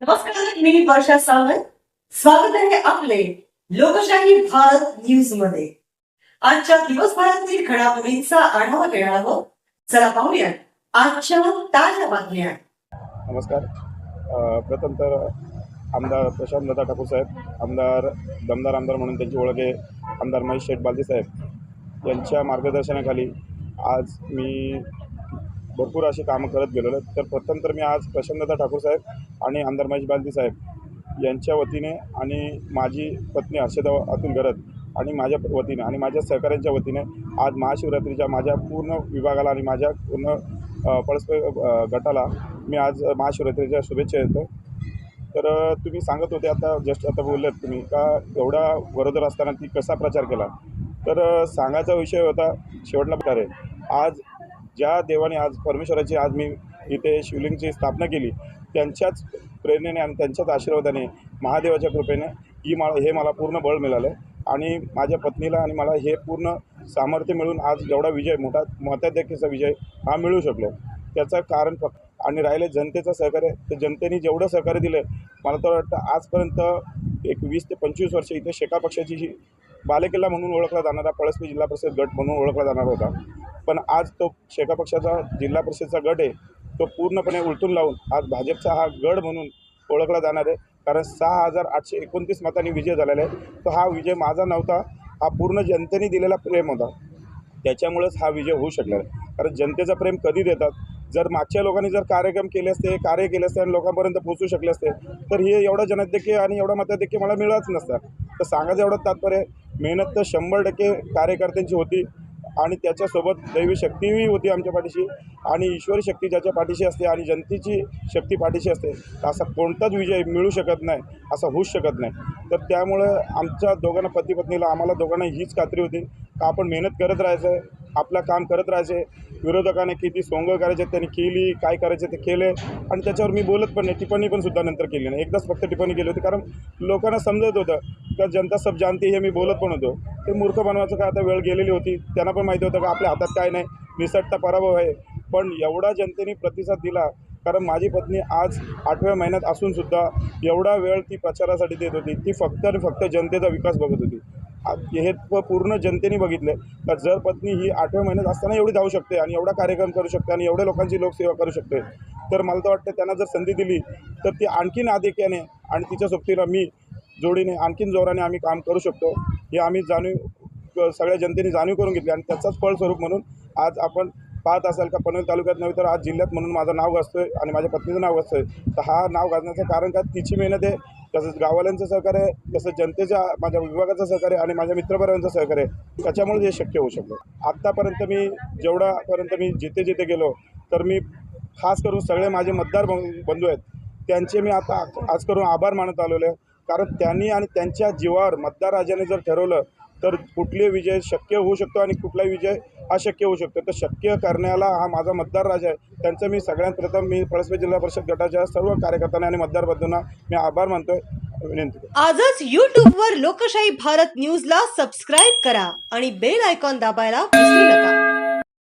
नमस्कार मी वर्षा सावंत. स्वागत आहे आपले लोकशाही भारत न्यूजमध्ये. आजच्या दिवसभरातील घडामोडींचा आढावा घेणार आहोत. चला पाहूया आजच्या ताज्या बातम्या. नमस्कार. अ, प्रथम तर आमदार प्रशांत दादा ठाकूर साहेब आमदार दमदार आमदार म्हणून त्यांची ओळख आहे आमदार महेश शेठ बालदी साहेब यांच्या मार्गदर्शनाखाली आज मी भरपूर अशी कामं करत गेलेलो तर प्रथम तर मी आज प्रशांतदा ठाकूर साहेब आणि आमदार महेश बालदी साहेब यांच्या वतीने आणि माझी पत्नी हर्षदा अतुल गरज आणि माझ्या वतीने आणि माझ्या सहकाऱ्यांच्या वतीने आज महाशिवरात्रीच्या माझ्या पूर्ण विभागाला आणि माझ्या पूर्ण परस्पर गटाला मी आज महाशिवरात्रीच्या शुभेच्छा देतो. तर तुम्ही सांगत होते आता जस्ट आता बोललेत तुम्ही का एवढा गरोदर असताना ती कसा प्रचार केला? तर सांगायचा विषय होता शेवटला प्रकारे आज ज्या देवाने आज परमेश्वराची आज मी इथे शिवलिंगची स्थापना केली त्यांच्याच प्रेरणेने आणि त्यांच्याच आशीर्वादाने महादेवाच्या कृपेने ही मला हे मला पूर्ण बळ मिळालं आणि माझ्या पत्नीला आणि मला हे पूर्ण सामर्थ्य मिळून आज जेवढा विजय मोठा मताध्यक्षाचा विजय हा मिळू शकलो. त्याचं कारण फक्त आणि राहिले जनतेचं सहकार्य तर जनतेने जेवढं सहकार्य दिलं मला तर वाटतं आजपर्यंत एक वीस ते पंचवीस वर्ष इथे शेका पक्षाची बालेकिल्ला म्हणून ओळखला जाणारा पळसपी जिल्हा परिषद गट म्हणून ओळखला जाणार होता. पण आज तो शेका पक्षाचा जिल्हा परिषदचा गट आहे तो पूर्णपणे उलटून लावून आज भाजपचा हा गड म्हणून ओळखला जाणार आहे. कारण सहा हजार आठशे एकोणतीस मतांनी विजय झालेला आहे. तर हा विजय माझा नव्हता हा पूर्ण जनतेने दिलेला प्रेम होता. त्याच्यामुळेच हा विजय होऊ शकला आहे कारण जनतेचा प्रेम कधी देतात? जर मागच्या लोकांनी जर कार्यक्रम केले असते कार्य केले असते आणि लोकांपर्यंत पोहोचू शकले असते तर हे एवढं जनाधिक्य आणि एवढं मताध्यक्ष मला मिळत नसतं. तर सांगायचं एवढं तात्पर्य मेहनत तर शंभर टक्के कार्यकर्त्यांची होती. आणि त्याच्यासोबत दैवी शक्तीही होती आमच्या पाठीशी. आणि ईश्वरी शक्ती ज्याच्या पाठीशी असते आणि जनतेची शक्ती पाठीशी असते तर असा कोणताच विजय मिळू शकत नाही असा होऊच शकत नाही. तर त्यामुळं आमच्या दोघांना पती पत्नीला आम्हाला दोघांना हीच खात्री होती का आपण मेहनत करत राहायचं आहे आपलं काम करत राहायचे. विरोधकाने किती सोंग करायचे त्यांनी केली काय करायचे ते केले. आणि त्याच्यावर मी बोलत पण नाही टिप्पणी पण सुद्धा नंतर केली नाही. एकदाच फक्त टिप्पणी केली होती. कारण लोकांना समजत होतं का जनता सब जानती हे मी बोलत पण होतो. ते मूर्ख बनवायचं काय? आता वेळ गेलेली होती. त्यांना पण माहिती होतं का आपल्या हातात काय नाही. निसटता पराभव आहे. पण एवढा जनतेने प्रतिसाद दिला कारण माझी पत्नी आज आठव्या महिन्यात असूनसुद्धा एवढा वेळ ती प्रचारासाठी देत होती. ती फक्त आणि फक्त जनतेचा विकास बघत होती. हे पूर्ण जनतेने बघितलं का जर पत्नी ही आठव्या महिन्यात असताना एवढी धावू शकते आणि एवढा कार्यक्रम करू शकते आणि एवढ्या लोकांची लोकसेवा करू शकते तर मला तर वाटतं त्यांना जर संधी दिली तर ती आणखीन आदेक्याने आणि तिच्या सोबतीला मी जोडीने आणखीन जोराने आम्ही काम करू शकतो. हे आम्ही जाणीव सगळ्या जनतेने जाणीव करून घेतली आणि त्याचाच फळस्वरूप म्हणून आज आपण पाहत असाल का पनवेल तालुक्यात नव्हे तर आज जिल्ह्यात म्हणून माझं नाव गाजतोय आणि माझ्या पत्नीचं नाव गाजतोय. तर हा नाव गाजण्याचं कारण काय तिची मेहनत आहे तसंच गाववाल्यांचं सहकार्य आहे तसंच जनतेच्या माझ्या विभागाचं सहकार्य आणि माझ्या मित्रपरांचं सहकार्य त्याच्यामुळे हे शक्य होऊ शकलं. आत्तापर्यंत मी जेवढापर्यंत मी जिथे जिथे गेलो तर मी खास करून सगळे माझे मतदार बंधू आहेत त्यांचे मी आता आज करून आभार मानत आलेलो आहे. कारण त्यांनी आणि त्यांच्या जीवावर मतदार राजाने जर ठरवलं तर कुठले विजय शक्य होऊ शकतो आणि कुठलाही विजय अशक्य होऊ शकतो. तर शक्य करण्याला हा माझा मतदार राजा आहे. त्यांचं मी सगळ्यात प्रथम मी पळसपे जिल्हा परिषद गटाच्या सर्व कार्यकर्त्यांना आणि मतदार बंधूंना मी आभार मानतोय. विनंती आजच यूट्यूबवर लोकशाही भारत न्यूजला सबस्क्राईब करा आणि बेल आयकॉन दाबायला विसरू नका.